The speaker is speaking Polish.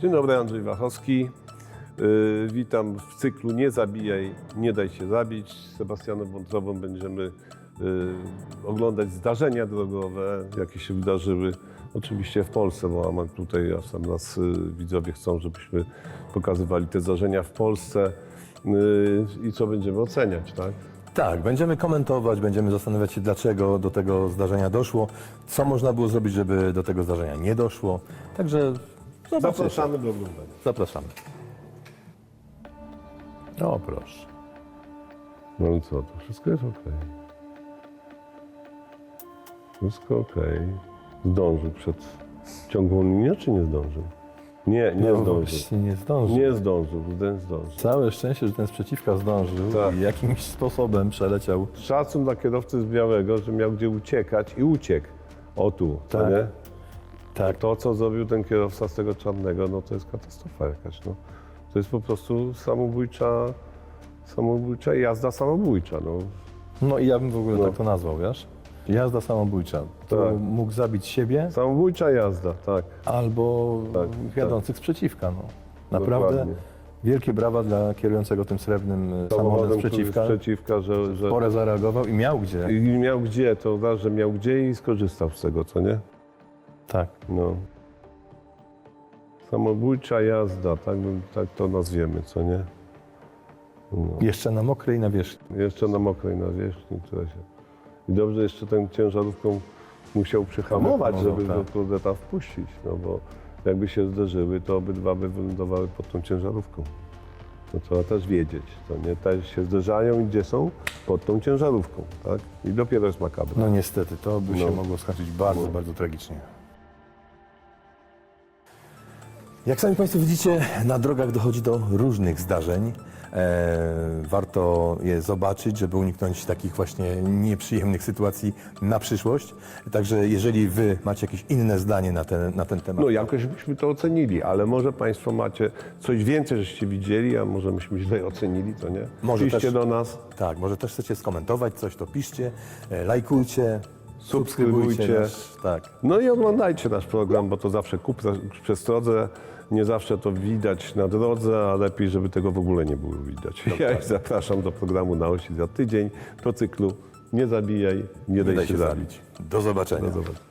Dzień dobry, Andrzej Wachowski. Yy, witam w cyklu Nie zabijaj, nie daj się zabić. Z Sebastianem Wątrową będziemy yy, oglądać zdarzenia drogowe, jakie się wydarzyły. Oczywiście w Polsce, bo mam tutaj, a sam nas yy, widzowie chcą, żebyśmy pokazywali te zdarzenia w Polsce i co będziemy oceniać, tak? Tak, będziemy komentować, będziemy zastanawiać się, dlaczego do tego zdarzenia doszło, co można było zrobić, żeby do tego zdarzenia nie doszło. Także Zapraszamy do oglądania. Zapraszamy. O, proszę. No i co, to wszystko jest ok. Wszystko ok. Zdążył przed ciągłą linię, czy nie zdążył? Nie, nie No zdążył. właśnie nie zdążył. Nie zdążył, ten zdążył. Całe szczęście, że ten sprzeciwka zdążył Tak. i jakimś sposobem przeleciał. Szacun dla kierowcy z Białego, że miał gdzie uciekać i uciekł. O tu, co Tak. nie? Tak, To, co zrobił ten kierowca z tego czarnego, no to jest katastrofa jakaś, no. To jest po prostu samobójcza, samobójcza jazda samobójcza, no. no i ja bym w ogóle No. tak to nazwał, wiesz? Jazda samobójcza. To Tak. mógł zabić siebie Samobójcza jazda, tak. albo Tak, jadących sprzeciwka. No. Naprawdę Dokładnie. wielkie brawa dla kierującego tym srebrnym e, samochodem który sprzeciwka. sprzeciwka, że, że Porę zareagował i miał gdzie. i miał gdzie, to raz, że miał gdzie i skorzystał z tego, co nie? Tak. No. Samobójcza jazda, tak, bym- tak to nazwiemy, co nie? No. Jeszcze na mokrej na wierzchni. Jeszcze na mokrej nawierzchni, która się... I dobrze jeszcze tę ciężarówką musiał przyhamować, Hamował, żeby tak. go kurde tam wpuścić, no bo jakby się zderzyły, to obydwa by wylądowały pod tą ciężarówką. No trzeba też wiedzieć, to nie? Te się zderzają i gdzie są? Pod tą ciężarówką, tak? I dopiero jest makabra. No niestety, to by się No. mogło skończyć bardzo, No. bardzo tragicznie. Jak sami Państwo widzicie, na drogach dochodzi do różnych zdarzeń. E, warto je zobaczyć, żeby uniknąć takich właśnie nieprzyjemnych sytuacji na przyszłość. Także jeżeli Wy macie jakieś inne zdanie na ten, na ten temat, No jakoś byśmy to ocenili, ale może Państwo macie coś więcej, żeście widzieli, a może myśmy źle ocenili, to nie? Może Piszcie też- do nas. tak, może też chcecie skomentować coś, to piszcie, e, lajkujcie, Subskrybujcie. Tak. No i oglądajcie nasz program, bo to zawsze kup przez drodze. Nie zawsze to widać na drodze, a lepiej, żeby tego w ogóle nie było widać. Ja ich zapraszam do programu na osi za tydzień, do cyklu Nie zabijaj, nie, Nie daj, daj się, się zabić. zabić. Do zobaczenia. Do zobaczenia.